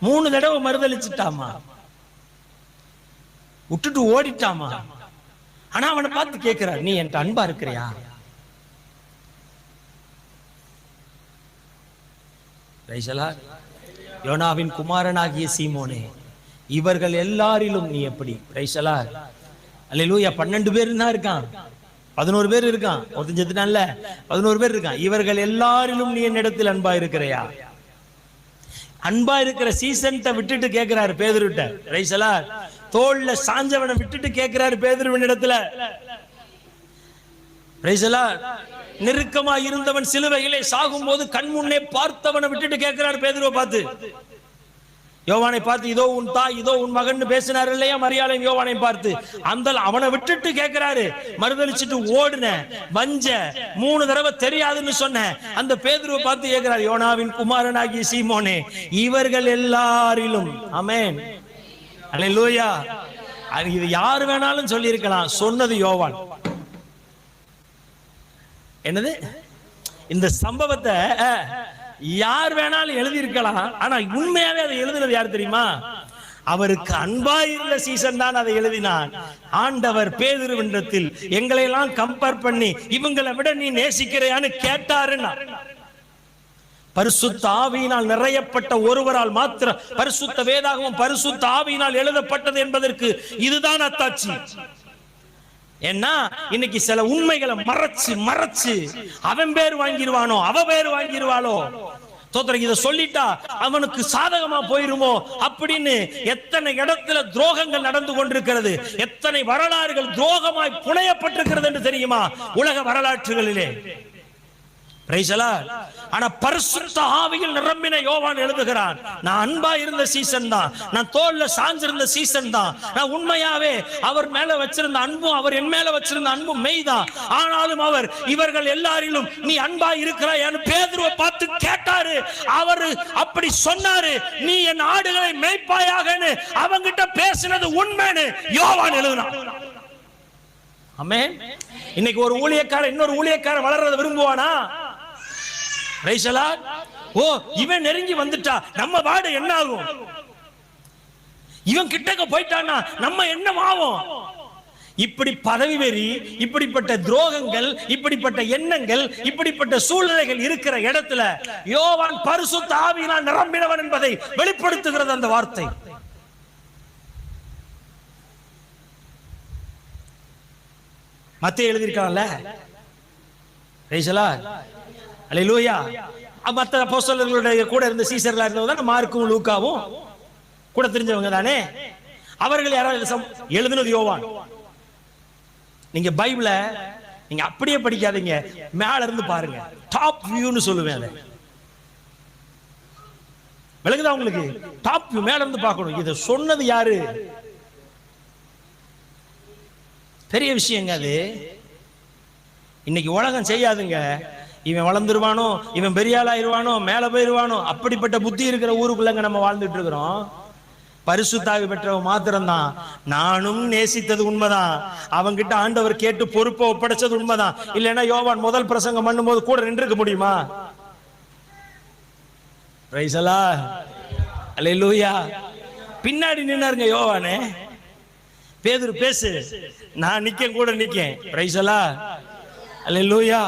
மூணு தடவை மறுதளிச்சுட்டாமா? விட்டுட்டு ஓடிட்டாமா? ஆனா அவனை பார்த்து கேட்கிறார் நீ என்கிட்ட அன்பா இருக்கிறியா? யோனாவின் குமாரனாகிய சீமோனே இவர்கள் எல்லாரிலும் நீ எப்படி? ரைசலா அல்லூயா பன்னெண்டு பேர் தான் இருக்கான். பதினோரு பேர் இருக்கான். ஒருத்தன் செத்துட்டான்ல. பதினோரு பேர் இருக்கான். இவர்கள் எல்லாரிலும் நீ என்னிடத்தில் அன்பா இருக்கிறையா? அன்பா இருக்கிற சீசன்ட்ட விட்டுட்டு கேட்கிறாரு பேதுருட்ட. ரைசலா தோல்ல சாஞ்சவனை விட்டுட்டு கேட்கிறாரு பேதுருவின் இடத்துல. ரைசலா நெருக்கமா இருந்தவன் சிலுவையிலே சாகும் போது கண் முன்னே பார்த்தவனை விட்டுட்டு கேட்கிறாரு பேதுருவை பார்த்து. யோவானை பார்த்து இதோ உன் தாய் இதோ உன் மகன் பேசினார் இல்லையா? மரியாதை யோவானை பார்த்து அந்த அவனை விட்டுட்டு கேட்கிறாரு மறுதளிச்சுட்டு ஓடுன வஞ்ச மூணு தடவை தெரியாதுன்னு சொன்ன அந்த பேதுருவை பார்த்து கேட்கிறார் யோனாவின் குமாரனாகிய சீமோனே இவர்கள் எல்லாரிலும். அமேன் அல்லேலூயா. அது இது யார் வேணாலும் சொல்லியிருக்கலாம். சொன்னது யோவான். என்னது? இந்த சம்பவத்தை யார் வேணாலும் எழுதியிருக்கலாம். ஆனா உண்மையாவே அதை எழுதுனது யார் தெரியுமா? அவருக்கு அன்பா இருந்த சீசன் தான் அதை எழுதினான். ஆண்டவர் பேதிருவின்றத்தில் எங்களை எல்லாம் கம்பேர் பண்ணி இவங்களை விட நீ நேசிக்கிறையான்னு கேட்டாருன்னா. பரிசுத்த ஆவியினால் நிறையப்பட்ட ஒருவரால் மாத்திர பரிசுத்த வேதாகவும் பரிசுத்த ஆவியினால் எழுதப்பட்டது என்பதற்கு இதுதான் அத்தாட்சி. ஏன்னா இன்னைக்கு சில உண்மைகளை மறைச்சு மறைச்சு அவன் பேர் வாங்கிடுவானோ அவ பேர் வாங்கிடுவாளோ தோத்திரம் இதை சொல்லிட்டா அவனுக்கு சாதகமா போயிருமோ? அப்படின்னு எத்தனை இடத்துல துரோகங்கள் நடந்து கொண்டிருக்கிறது எத்தனை வரலாறுகள் துரோகமாய் புனையப்பட்டிருக்கிறது என்று தெரியுமா? உலக வரலாற்றுகளிலே. ஆனா பரிசுத்த ஆவியில் நிரம்பின யோவான் எழுதுகிறான் நான் அன்பா இருந்த சீசன் தான். நான் தோல்ல சாஞ்சிருந்த சீசன் தான். நான் உண்மையாவே அவர் மேல வச்சிருந்த அன்பும் அவர் என் மேல வச்சிருந்த அன்பும் மெய்தான் ஆனாலும் அவர் இவர்கள் எல்லாரிலும் நீ அன்பா இருக்கிறாயான்னு பேதுருவை பார்த்து கேட்டாரு. அவரு அப்படி சொன்னாரு நீ என் ஆடுகளை மேய்ப்பாயாகன்னு அவங்கிட்ட பேசினது உண்மைன்னு யோவான் எழுதினான். அமே இன்னைக்கு ஒரு ஊழியக்காரன் இன்னொரு ஊழியக்காரன் வளர்றத விரும்புவானா? ரைசலா ஓ இவன் நெருங்கி வந்துட்டா. நம்ம வாடு என்ன ஆகும் இவன் கிட்டக்க போயிட்டானா நம்ம என்ன ஆகும் இப்படி பதவி வெறி இப்படிப்பட்ட துரோகங்கள் இப்படிப்பட்ட எண்ணங்கள் இப்படிப்பட்ட சூழ்நிலைகள் இருக்கிற இடத்துல யோவான் பரிசு தாவினால் நிரம்பினவன் என்பதை வெளிப்படுத்துகிறது அந்த வார்த்தை. மத்திய எழுதியிருக்கான்ல? ரைசலா அலையிலூயா மற்ற அப்போஸ்தலர்களுடைய கூட இருந்த சீசர்களா இருந்தவங்க தான் மார்க்கும் லூக்காவும் கூட தெரிஞ்சவங்க தானே? அவர்கள் யாராவது எழுதுனது யோவான். நீங்க பைபிள நீங்க அப்படியே படிக்காதீங்க. மேல இருந்து பாருங்க. டாப் வியூன்னு சொல்லுவேன் அதை. விளக்குதா உங்களுக்கு? டாப் வியூ மேல இருந்து பார்க்கணும். இதை சொன்னது யாரு? பெரிய விஷயங்க அது. இன்னைக்கு உலகம் செய்யாதுங்க. இவன் வளர்ந்துருவானோ இவன் பெரிய ஆளாயிருவானோ மேல போயிருவானோ அப்படிப்பட்ட புத்தி இருக்கிற ஊருக்குள்ளங்க நம்ம வாழ்ந்துட்டு இருக்கிறோம் பரிசுத்தாவி பெற்றவன் மாத்திரம்தான். நானும் நேசித்தது உண்மைதான். அவங்கிட்ட ஆண்டவர் கேட்டு பொறுப்பை ஒப்படைச்சது உண்மைதான். இல்லைன்னா யோவான் முதல் பிரசங்கம் பண்ணும்போது கூட நின்றுக்க முடியுமா? ரைசலா அல்லேலூயா பின்னாடி நின்னாருங்க யோவானே. பேதுரு பேசு. நான் நிக்கேன் கூட நிக்கேன். அல்ல லூயா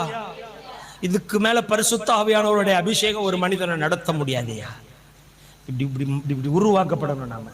இதுக்கு மேல பரிசுத்த ஆவியானவருடைய அபிஷேகம் ஒரு மனிதனை நடத்த முடியாதையா? இப்படி இப்படி இப்படி இப்படி உருவாக்கப்படணும் நாம.